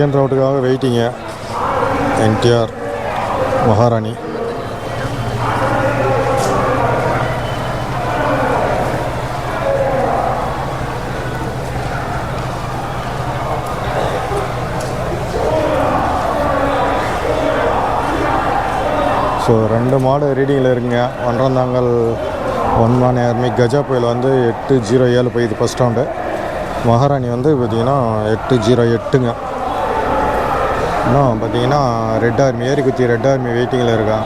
Second ரவுண்டுக்காக வெயிட்டிங்க NTR Maharani. So ரெண்டு மாடு ரீடிங்கில் இருக்குங்க. ஒன்றந்தாங்கல் ஒன் ஒன் ஆர்மி கஜா புயல் வந்து எட்டு ஜீரோ ஏழு போயிது ஃபஸ்ட் ரவுண்டு மகாராணி வந்து பார்த்திங்கன்னா எட்டு ஜீரோ எட்டுங்க. இன்னும் பார்த்தீங்கன்னா ரெட் ஆர்மி ஏரி ரெட் ஆர்மி வெயிட்டிங்கில் இருக்கா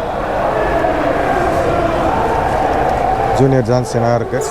ஜூனியர் ஜான்சனாக இருக்குது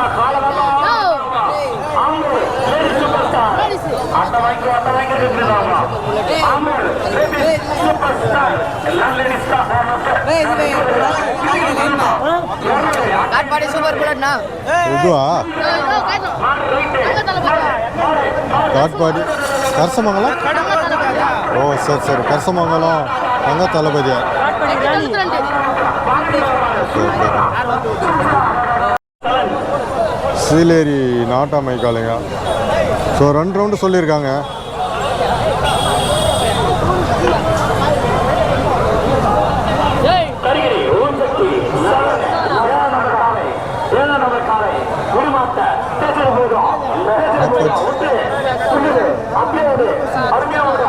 காட்பாடி சூப்பர் புல்லட்னா இதுவா காட்பாடி கரசமங்கலம் ஓ சரி சரி கரசமங்கலம் அங்கே தளபதியா. சீலேரி நாட்டாமை காலைங்க ஸோ ரெண்டு ரவுண்டு சொல்லியிருக்காங்க.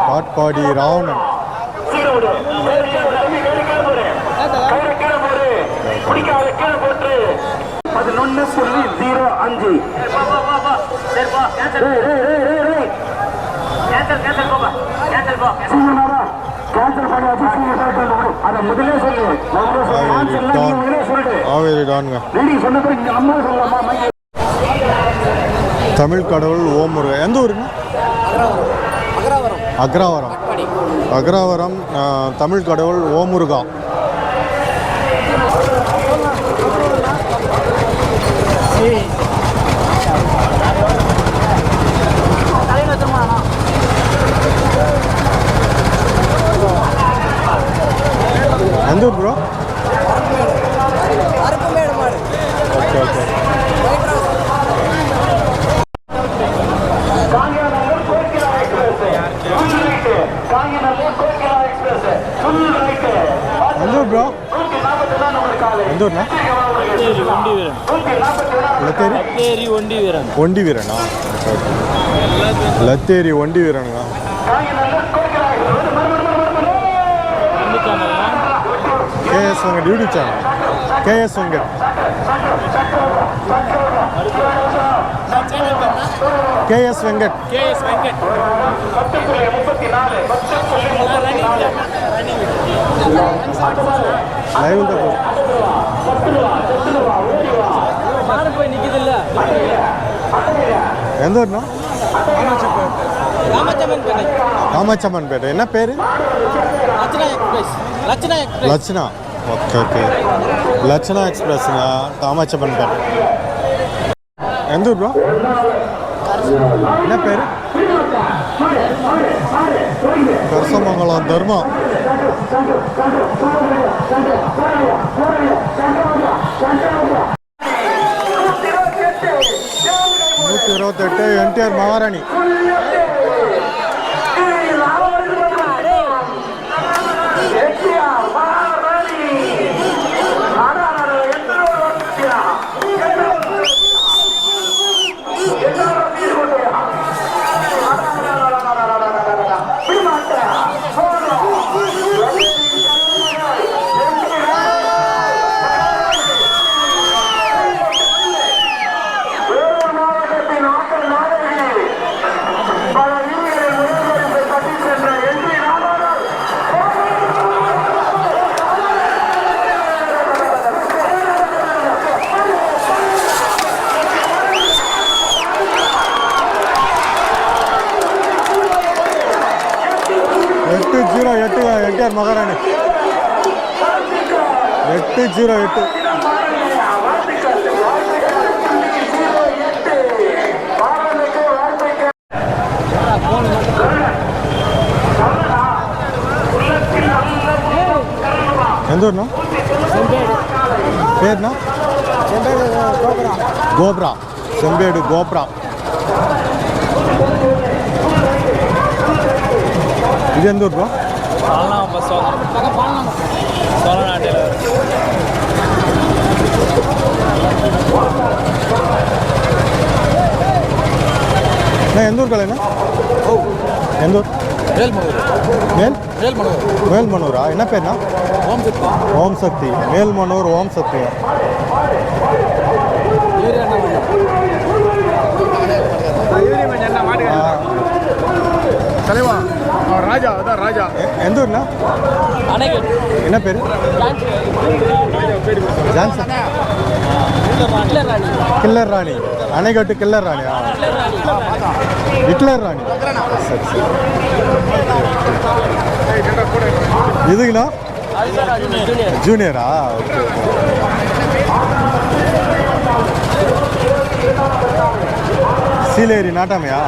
காட்பாடி ராவணன் பதினொன்னு புள்ளி ஜீரோ அஞ்சு கேன்சல் பண்ணியாச்சு அதை முதலே சொல்லு காவேரி டான் முதலே சொல்லு காவேரி டானுங்க நீ சொன்ன பிறகு இங்க அம்மா சொல்லலாமா? மைக் தமிழ் கடவுள் ஓமுரு எந்த ஊருங்க? அக்ராவரம். அக்ராவரம். தமிழ் கடவுள் ஓமுருகா எந்த ஊர் ப்ரோ ஓகே ஓகே எந்த ஊர் ப்ரோ எந்த ஊர்ண்ணா? லத்தேரி? தேரி ஒண்டி வீரன். ஒண்டி வீரனா? லத்தேரி ஒண்டி வீரனுங்க. KS Venkat YouTube channel. KS Venkat KS Venkat. KS Venkat. Live தான் போ மாடு போய் நிக்குது இல்ல எந்த ஊர்ண்ணா? ராமச்சந்திரன் பேட்டை. என்ன பேர்? Lakshana okay okay. லட்சணா எக்ஸ்பிரஸ்ங்க காமாச்சம்மன் பேட்டை. எந்த ஊர் ப்ரோ என்ன பேர்? கரசமங்கலம் தர்மா. இருபத்தெட்டு என்டிஆர் மகாராணி. ஜீரோ எட்டு. எந்த ஊர்ண்ணா? பேர்ண்ணா? கோப்ரா. செம்பேடு கோப்ரா. இது எந்த ஊர் ப்ரோ பஸ் சோழநாட்டில். நான் எந்த ஊர் கலைண்ணா? எந்த ஊர்? வேல்மனூர் மேல்? வேல்மனூர் மேல்மனூரா? என்ன பேர்ண்ணா? ஓம் சக்தி. ஓம் சக்தி மேல்மனூர் ஓம் சக்தி. தலைவா ராஜா அதான் ராஜா. எந்த ஊர்ண்ணா? அணைக்கட் என்ன பேர்? Johnson killer Rani. அணைக்கட்டு கில்லர் ராணியா ஹிட்லர் ராணி. சரி சரி. இதுங்களா ஜூனியரா? ஓகே சீலேரி நாட்டாமையா?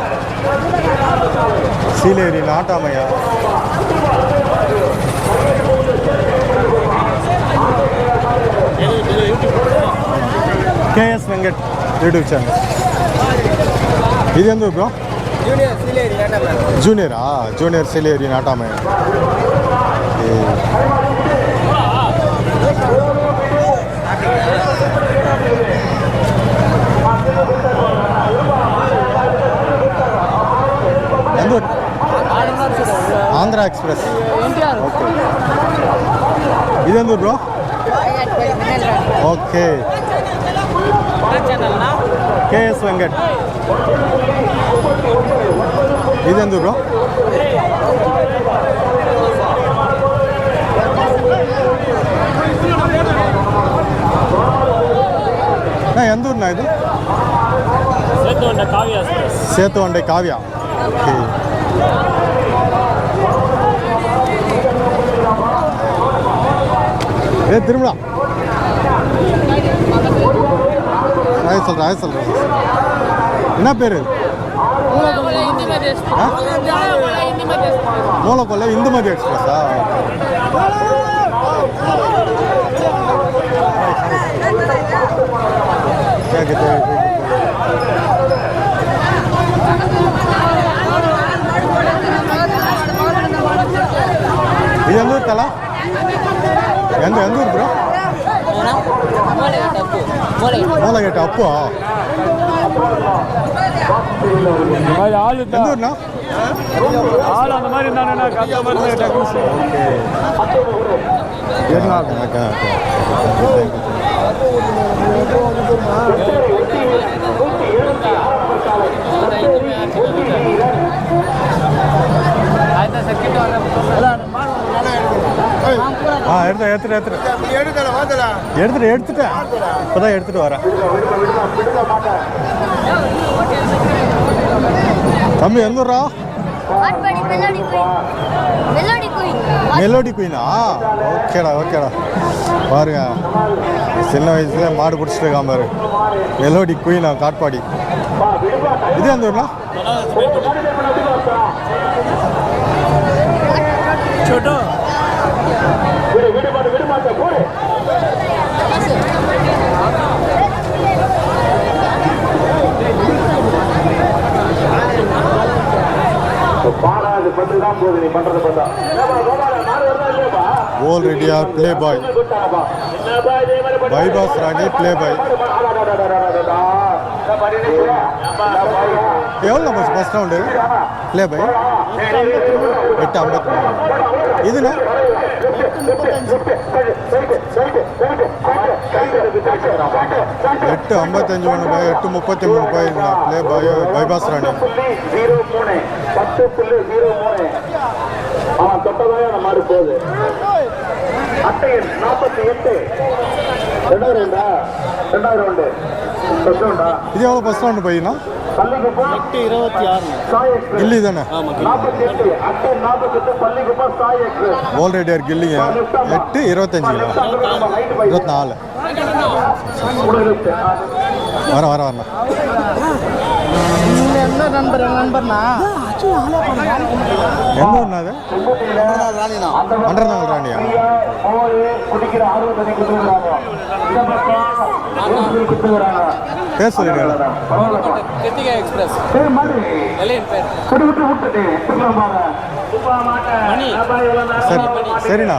சீலேரி நாட்டாமையா? யூடியூப் சேனல் இது எந்த ப்ரோ ஜூனியர் சீலேரி லேட்டர் ஜூனியரா ஜூனியர் சிலேரி நாட்டாமையா ஓகே. எந்த ஊர்? ஆந்திரா எக்ஸ்பிரஸ் என்டிஆர் ஓகே சேனல்னா கேஎஸ் வெங்கட் இது எந்த ப்ரோ அண்ணா, எந்த ஊர்ண்ணா இது சேர்த்து வந்த காவியா எக்ஸ்பிரஸ் சேத்துவண்டை காவியா ஓகே ஏ திரும்பலா ஆய் சொல்கிறேன் ஆய் சொல்கிறேன் என்ன பேர்? மூலக்கொல்லை இந்துமதி எக்ஸ்பிரஸா? கேட்குது இது எந்த ஊர் தலா எந்த எந்த ஊர் ப்ரோ மூலகேட்டு அப்போ. ஆள் எந்த ஊர்ண்ணா? ஆள் அந்த மாதிரி இருந்தாங்கன்னா ஆ எடுத்து எடுத்துட்டு எடுத்துட்டு எடுத்துட்டு எடுத்துட்டேன். இப்போதான் எடுத்துட்டு வரேன். தம்பி எந்த மெலோடி குயினா ஓகேடா ஓகேடா. பாருங்க. சின்ன வயசுல மாடு பிடிச்சிட்டு இருக்கான் பாரு. மெலோடி குயினா காட்பாடி. இது எந்த ஊர்னா? छोटो பாடாது பத்து தான் போகுது நீ பண்றது பார்த்தா ஏப்பா, கோபாலா, மாடு வருதா இல்லையாப்பா? ஓல் ரெடியா play boy bypass Rani play பாயா? எவ்வளோ நம்ம ஃபஸ்ட் ரவுண்டு ப்ளே பாய் எட்டு ஐம்பத்தி மூணு இதுண்ணா எட்டு ஐம்பத்தஞ்சு மூணு பாய் எட்டு முப்பத்தி மூணு boy play boy bypass Rani zero மூணு பத்து புள்ளி ஜீரோ மூணு அவன் தொட்டதாவே அந்த மாதிரி போகுது அட்டை எண் நாற்பத்தி எட்டு ரெண்டாயிரம் ரெண்டா ரெண்டாயிரம் உண்டு ஃபர்ஸ்ட் ரவுண்டா இது எவ்வளோ ஃபஸ்ட் ரவுண்டு பையனா எட்டு இருபத்தி ஆறு கில்லி தானே? ஓல் ரைடர் கில்லிங்க. எட்டு இருபத்தஞ்சு இருபத்தி நாலு வர வர வரண்ணா என்ன நண்பர் என் நண்பர்னா? எந்த ஊர்னா அது அன்றர் நாள் ராணியா? பேர் சொல்லிடுங்க சரிண்ணா.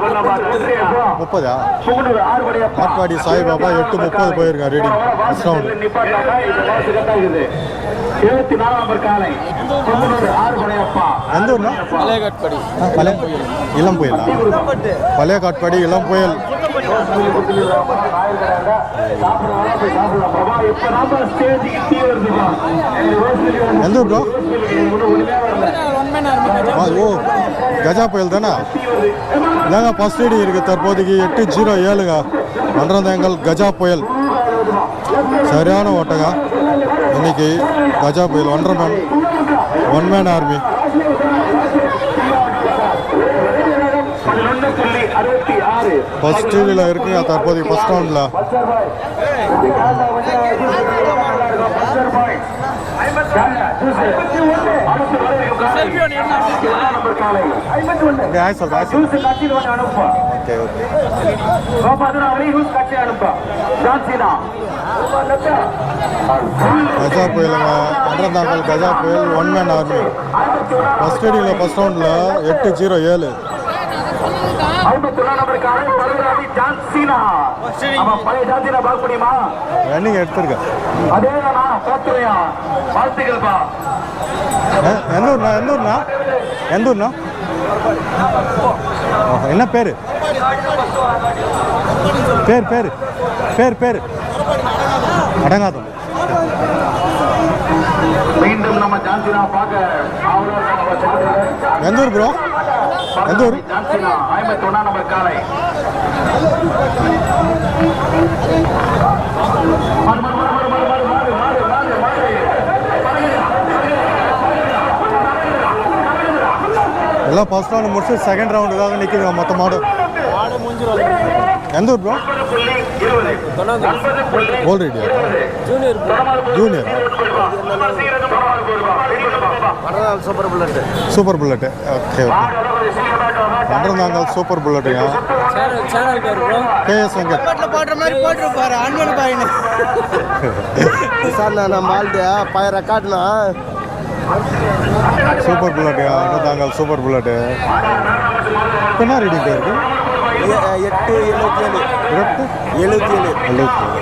முப்பதா. ஆற்காடி சாய்பாபா எட்டு முப்பது போயிருக்கான் ரீடிங் எழுபத்தி நாலாம் நம்பர் காலை. எந்த ஊர்னா? பழைய காட்பாடி பழைய இளம் புயலா? பழைய காட்பாடி இளம் புயல். எந்த ப்ரோ ஓ கஜா புயல் தானே இதாங்க ஃபர்ஸ்ட் ரீடிங் இருக்குது தற்போதைக்கு எட்டு ஜீரோ ஏழுங்க மன்றந்தங்கள் கஜா புயல் சரியான ஓட்டங்க இன்னைக்கு கஜா புயல் ஒன்றரை man one man army first இதில் இருக்குங்க தற்போதைக்கு ஃபர்ஸ்ட் ரவுண்டில் ஓகே ஆய் சொல்கிறேன் ஆய் சொல்கிறேன் ஓகே ஓகே கஜா புயலுங்க. மன்றந்தாங்கல் கஜா புயல் ஒன் மேன் ஆர்மி ஃபர்ஸ்ட் ரீடிங்கில் ஃபர்ஸ்ட் ரவுண்டில் எட்டு ஜீரோ ஏழு. ஐம்பத்தி ஒன்னா நம்பர் காலை பருவராஜி ரன்னிங் எடுத்திருக்க. என்ன பேர்? பேர் பேர். பேர் பேர். அடங்காத மீண்டும் நம்ம ஜான்சினா பார்க்க. எந்த ஊர் ப்ரோ எந்த ஊர் எல்லாம் ஃபர்ஸ்ட் ரவுண்ட் முடிச்சு செகண்ட் ரவுண்டுக்காக நிற்கிதுங்க மொத்த மாடு. மாடு முடிஞ்சிடும் எந்த ஊர் ப்ரோ ரேடியா junior junior super bullet super bullet okay okay மன்றந்தாங்கல் super புல்லட்டுங்க கேஎஸ் வெங்கட். போடுற மாதிரி போட்டுருப்பாரு அன்பன் பாயின்னு. சார் நான் மால்ட்டு பய ரெக்கார்ட்னா சூப்பர் புல்லட்டுங்க மன்றந்தாங்கல் சூப்பர் புல்லட்டு என்ன ரீடிங் இருக்கு? எட்டு எழுபத்தி ஏழு. எட்டு? எழுபத்தி ஏழு. எழுபத்தி ஏழு.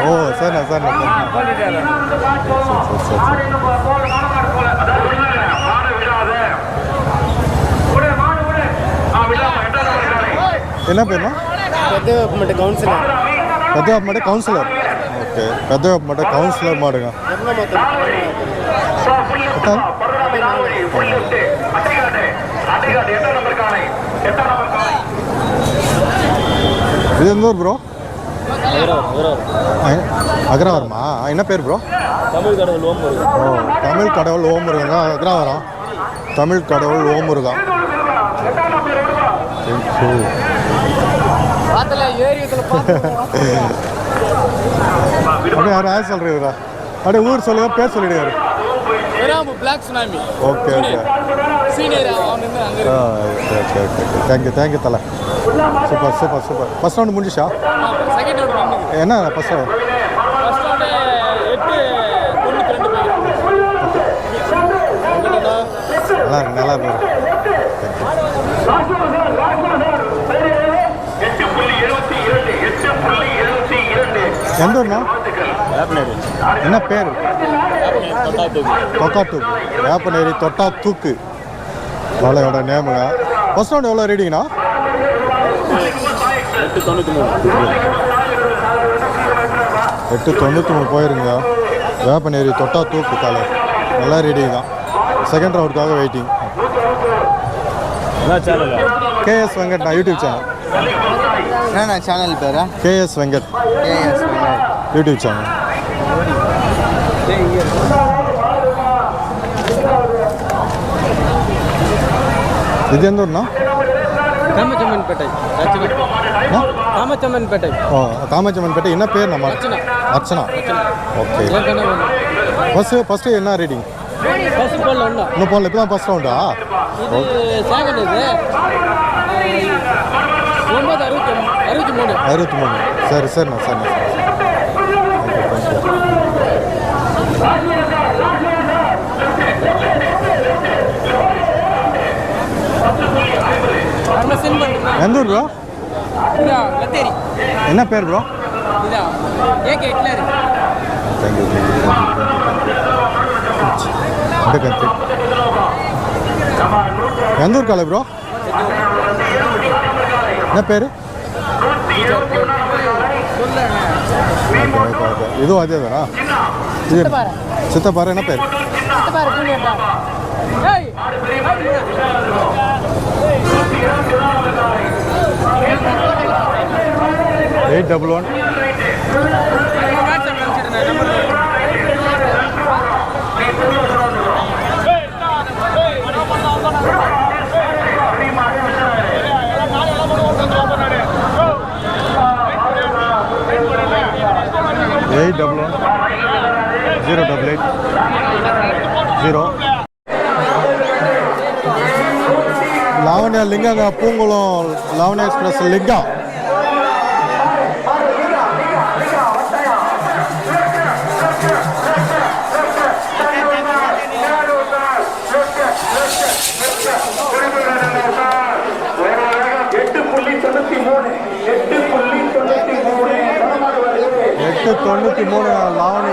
ஓ சரிண்ணா சரிண்ணா சரி. சரி என்ன பேருண்ணா పెద్ద వేపమంటే కౌన్సిలర్ పెద్ద వేపమంటే కౌన్సిలర్ ఓకే పెద్ద వేపమంటే కౌన్సిలర్ మాడుగా మొత్తం ஓகே பெத்தவாப் மாடு கவுன்சிலர் மாடுங்க எத்தனை? இது எந்த ஊர் ப்ரோ அக்ரவாரமா? என்ன பேர் ப்ரோ தமிழ் கடவுள் ஓம் வருது ஓ தமிழ் கடவுள் ஓமுருகங்க அக்ரவாரம். தமிழ் கடவுள் பார்த்துல ஏரியத்தில் அப்படியே யாரும் ஆய சொல்கிறீங்களா அப்படியே ஊர் சொல்லுங்க பேர் சொல்லிடுவாரு வெறாம black tsunami okay okay senior அவன் வந்து அங்கே okay okay okay thank you thank you தலை. Super super super first round முடிஞ்சிச்சா? செகண்ட் ரவுண்ட் என்ன ஃபர்ஸ்ட் ரவுண்ட் ஃபர்ஸ்ட் ரவுண்டு எட்டு தொண்ணூற்றி ரெண்டு போய் நல்லா இருக்கு நல்லா இருக்கு. எந்த ஊர்ண்ணா என்ன பேர்? தொக்கா தூக்கு வேப்பநேரி தொட்டா தூக்கு மலையோட நேமுங்க ஃபர்ஸ்ட் ரவுண்ட் எவ்வளோ ரீடிங்கண்ணா எட்டு தொண்ணூற்றி மூணு போயிருங்க. வேப்பநேரி தொட்டா தூக்கு காலை நல்லா ரீடிங் தான். செகண்ட் ரவுண்டுக்காக வெயிட்டிங் என்ன சேனல் கேஎஸ் வெங்கட் நான் யூடியூப் சேனல் என்னண்ணா சேனல் பேரா? KS Venkat KS YouTube channel. இது எந்த ஊர்ண்ணா? காமச்சம்மன்பேட்டை? காமச்சம்மன்பேட்டை. ஓ காமாட்சியம்மன்பேட்டை என்ன பேர் நம்ம? அர்ச்சனா. ஓகே. ஃபஸ்ட்டு ஃபஸ்ட்டு என்ன ரீடிங் பஸ் போடல ஒன்றும் இன்னும் போகல இப்போ தான் ஃபஸ்ட் ரவுண்டா செகண்ட் இது. ஒன்பது அறுபத்தி அறுபத்தி மூணு. அறுபத்தி மூணு. சரி சரிண்ணா சரிண்ணா தேங்க்யூ தேங்க்யூ நம்ம சென்ட் பண்ணுறோம் எந்த ஊர் ப்ரோ லத்தேரி என்ன பேர் ப்ரோ இதா ஏகே எட்லர் தேங்க்யூ கத்து எந்த ஊர் காலை ப்ரோ என்ன பேர்? இதுவும் அதே தானா இது சித்தப்பாறை என்ன பேர்? Eight double one. Eight double zero double eight zero Lavanya லிங்காங்க Poongulam Lavanya express Lingam எட்டு தொண்ணூற்றி மூணு. லாவணி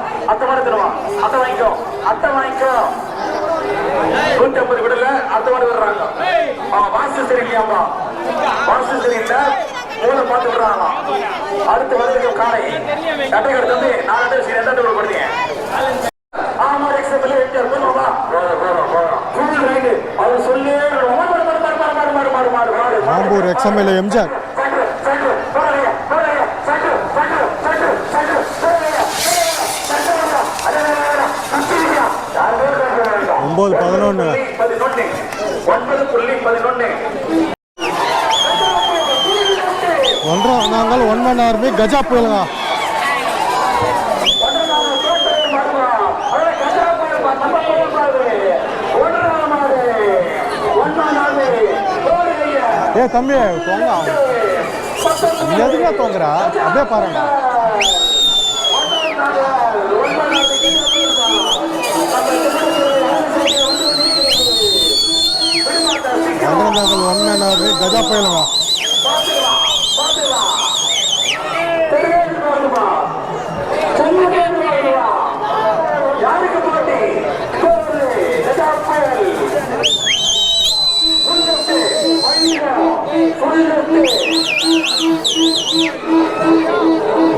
அத்தை மாதிரி தருமா அத்தை வாங்கிக்கோ அத்தை வாங்கிக்கோ நூத்தி ஐம்பது விடல அத்தை மாதிரி விடுறாங்க அவங்க வாசல் சரியில்லையாமா வாசல் சரியில்லை மூளை பார்த்து விடுறாங்க அடுத்து வந்திருக்க காலை நட்டை எடுத்து நான் ரெண்டு சரி ரெண்டு விடப்படுங்க ஆமா எக்ஸாம்பிள் எட்டு போதுமா அவர் சொல்லி மாம்பூர் எக்ஸாம்பிள் எம்ஜிஆர் ஒன்பது பதினொன்று பதினொன்னு. ஒன்றரை நாங்கள் ஒன் மணி நேரமே கஜா புயலுங்க. ஏ தம்பி தொங்க எதுங்க தொங்குறா? அப்படியே பாருங்க பதினொன்றாம் ஒன் அண்ட் அவர் கஜா புயலமா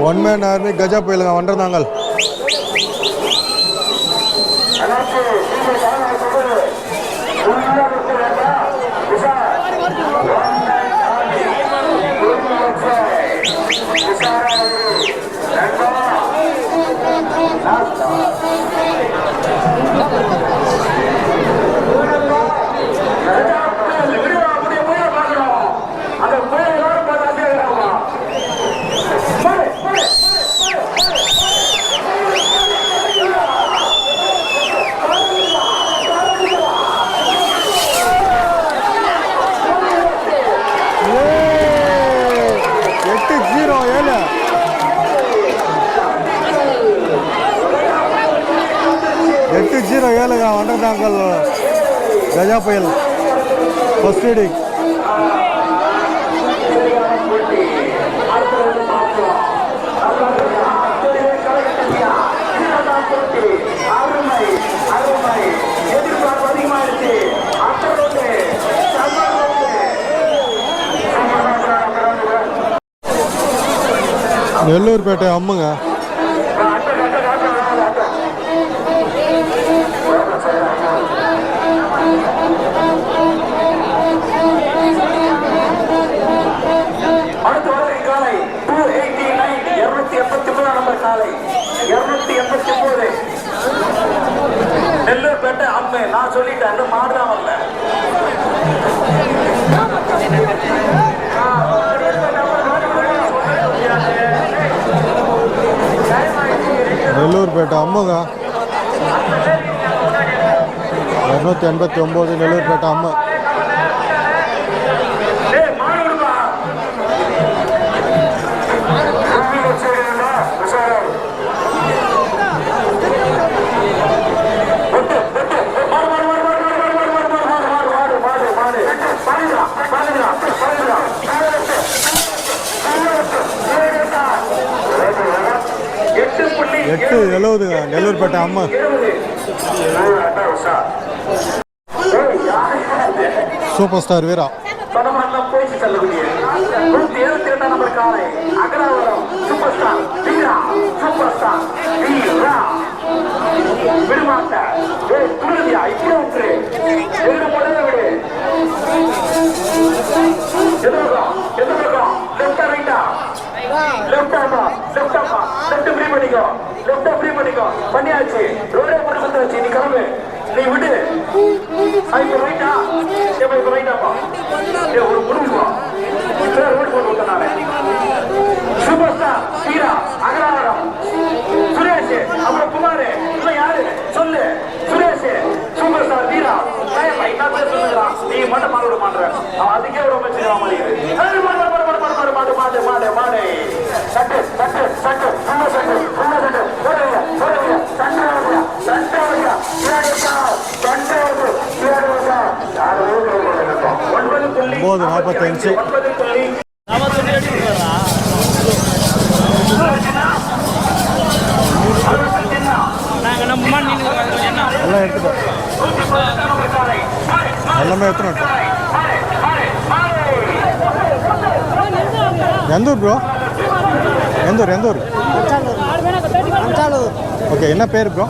ஒன் மேன் ஆர்மி கஜா புயலுங்க வண்டிருந்தாங்கள் கஜா புயல் ஃபஸ்ட் ரீடிங் நெல்லூர்பேட்டை அம்முங்க. எண்பத்தி ஒம்பது நெல்லூர்பேட்டை அம்மா எட்டு எழுபதுங்க நெல்லூர்பேட்டை அம்மா சூப்பர் ஸ்டார் வீரா. பணமெல்லாம் போயிட்டு செல்லக்கூடிய நூத்தி எழுபத்தி ரெண்டாம் நம்பர் காலை Agaravaram super star Veera super star Veera. விடுமாட்ட ஏய் துணியா இப்படி விட்டுரு. எதிர முதல்ல விடு. எது பக்கம் எது ரைட்டா லெஃப்ட் ஆமா ஆமா ஃப்ரீ பண்ணிக்கோ. ஃப்ரீ பண்ணிக்கோ. பண்ணியாச்சு. ரோடே போட்டு வந்துருச்சு நீ கிளம்பு. நீ விடு. ஆ, இப்ப ரைட்டா இப்ப இப்ப ரைட்டாப்பா ஏ ஒரு முடிவு ரோடு போட்டு விட்டனால சூப்பர் ஸ்டார் ஹீரா அகராவரம் சுரேஷ் அப்புறம் குமார். என்ன? எல்லாம் எடுத்துட்டோம் எல்லாமே எடுத்துட்டோம் எந்த ஊர் ப்ரோ எந்த ஊர் எந்த ஊர்? ஓகே என்ன பேர் ப்ரோ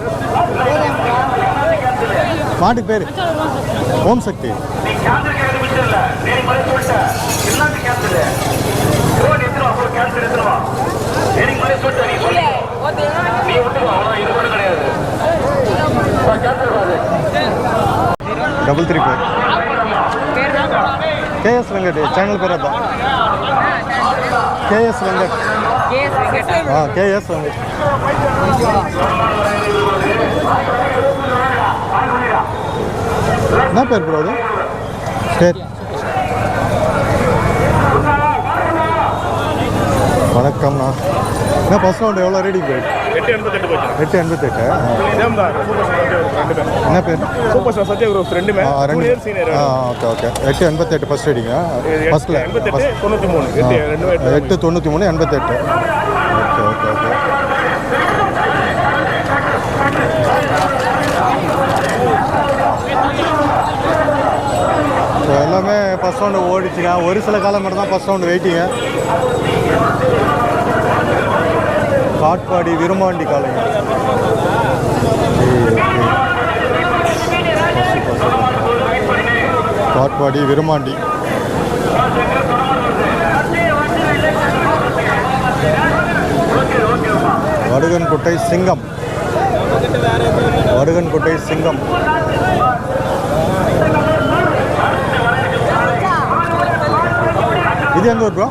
மாட்டுக்கு பேர். ஓம் சக்தி நீ கேன்சல் கேட்க விட்டுல நீ மலை சொல்லிட்ட எல்லாத்தையும் கேன்சல் ரோடு எடுத்துருவா அப்புறம் கேன்சல் எடுத்துருவா நீ மலை சொல்லிட்ட நீ சொல்லி நீ விட்டுருவா அவ்வளோ இது கூட கிடையாது கேன்சல் பாரு டபுள் த்ரீ பேர் கேஎஸ் வெங்கட் சேனல் பேர் அதான் கேஎஸ் வெங்கட் ஆ கேஎஸ் வெங்கட் என்ன பேர் ப்ரோ அது? சரி வணக்கம்ண்ணா என்ன ஃபஸ்ட் ரவுண்ட் எவ்வளோ ரீடிங் போயிட்டு? எட்டு எண்பத்தெட்டு போச்சு. எட்டு எண்பத்தெட்டு? என்ன பேர்? சூப்பர் ஸ்டார் சத்யா குரூப் ரெண்டுமே ரெண்டு இயர் சீனியர் ஆ ஓகே ஓகே எட்டு எண்பத்தெட்டு ஃபஸ்ட் ரீடிங்க எண்பத்தெட்டு தொண்ணூற்றி மூணு. எட்டு எட்டு தொண்ணூற்றி மூணு எண்பத்தெட்டு. ஓகே ஓகே ஓகே எல்லாமே ஃபஸ்ட் ரவுண்டு ஓடிச்சுங்க. ஒரு சில காலம் மட்டும் தான் ஃபஸ்ட் ரவுண்டு வெயிட்டிங்க காட்பாடி விருமாண்டி காலைங்க காட்பாடி விருமாண்டி வருகன்குட்டை சிங்கம். வருகன்குட்டை சிங்கம். இது எந்த ஊர் bro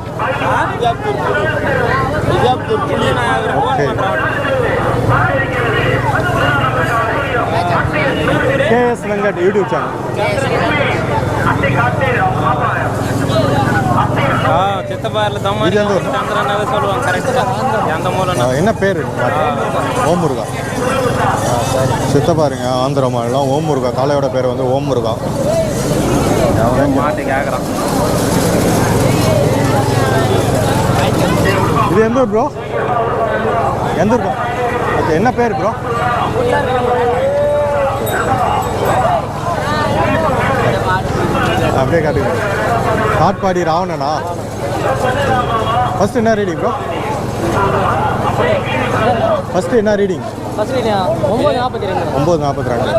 okay KS Venkat YouTube channel என்ன பேர்? ஓம் ஓமுருகா சித்தப்பாருங்க ஆந்திர மாநிலம் முருகா காளையோட பேர் வந்து ஓம் ஓமுருகா மாட்டி கேட்குறான் இது எந்த ஊர் ப்ரோ எந்த ஊர் ஓகே என்ன பேர் ப்ரோ அப்படியே காட்டுங்க. காட்பாடி ராவணனா? ஃபஸ்ட்டு என்ன ரீடிங் ப்ரோ ஃபஸ்ட்டு என்ன ரீடிங் ஒம்பது நாற்பத்தி ரெண்டு. ஒம்பது நாற்பத்தி ரெண்டு.